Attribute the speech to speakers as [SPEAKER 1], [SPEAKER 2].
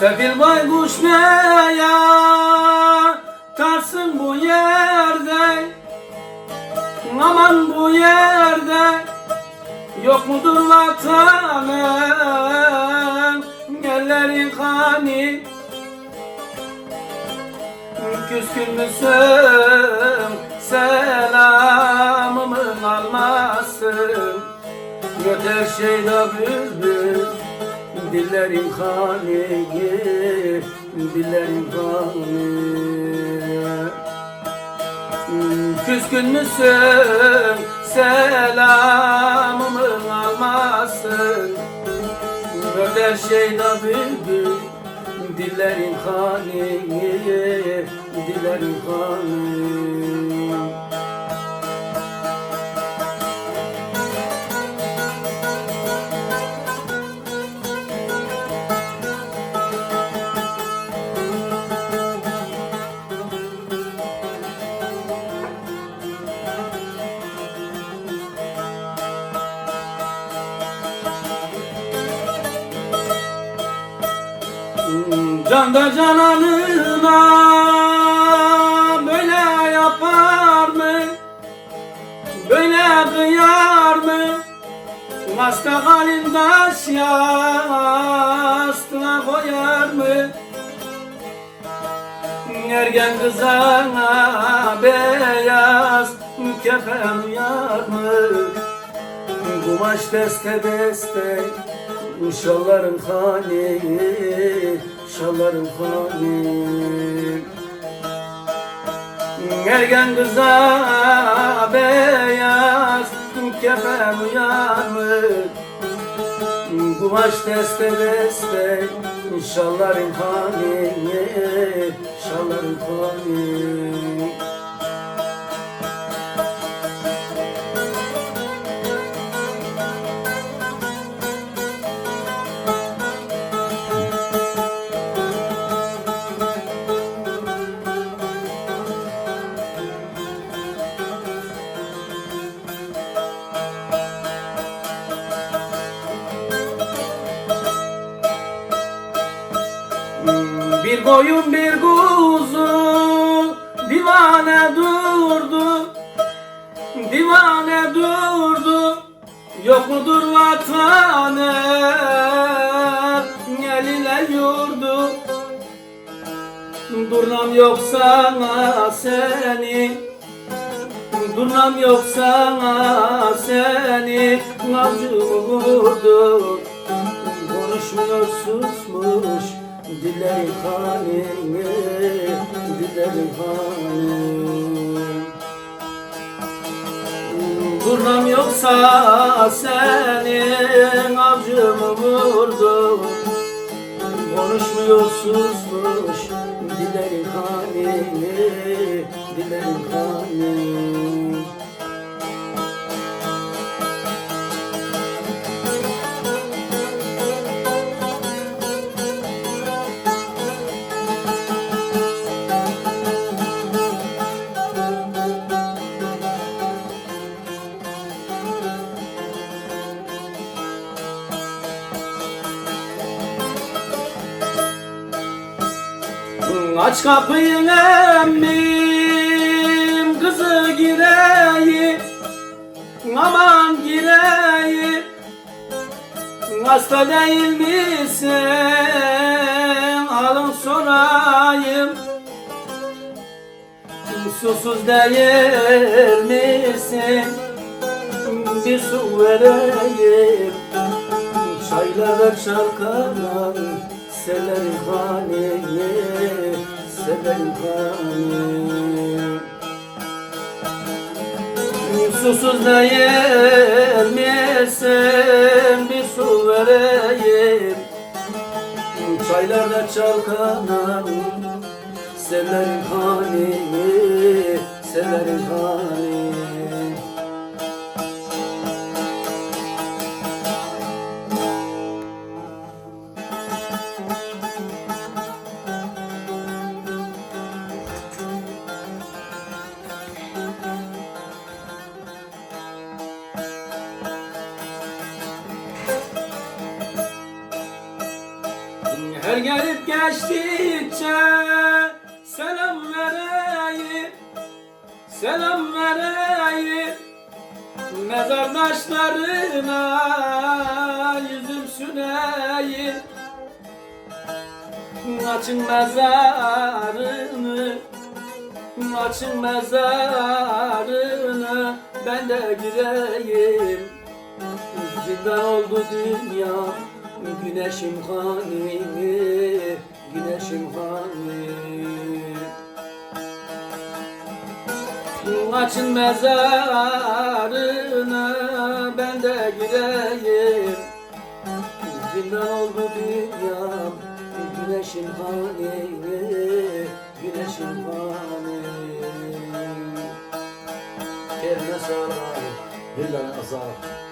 [SPEAKER 1] Sefil baykuş ne ya Tarsın bu yerde. Aman bu yerde Yok mudur vatanın Ellerin hani? Küskün müsün Selamımı almazsın Göter şeyda bülbül Dillerin hani Dillerin hani Küskün müsün Selamımı almazsın Öder şeyda bülbül Dillerin hani Dillerin hani Can da cananına böyle yapar mı? Böyle kıyar mı? Hasta halindaş yastığına koyar mı? Ergen kızana beyaz kefen uyar mı? Kumaş deste deste Şalların hani Şalların hani Ergen kıza beyaz kefen uyar mı? Kumaş deste deste Şalların hani Şalların hani Bir koyun bir kuzu divane durdu. Divane durdu Yok mudur vatanı? Eline yurdu. Durnam yok sana seni. Durnam yok sana seni. Acımı vurdu. Konuşmuyor susmuş Dillerin hani Dillerin hani Durnam yoksa senin avcımı vurdu Konuşmuyor susmuş Dillerin hani Dillerin hani Aç kapıyı emmim kızı gireyim. Aman gireyim. Hasta değil misin? Alın sorayım. Susuz değil misin? Bir su vereyim. Çaylara çalkalan Seller haneye Seller haneye Susuz değil misin bir su vereyim? Çaylarda çalkalan Sellerin haneye Sellerin haneye Her gelip geçtikçe selam vereyim Selam vereyim. Mezar taşlarına yüzüm süreyim. Açın mezarını Açın mezarını Ben de gireyim Zindan oldu dünya Güneşim hani Güneşim hani. Açın mezarını ben de gireyim Zindan oldu dünyam Güneşin hani Güneşin hani. Kerme saray
[SPEAKER 2] Hilal azar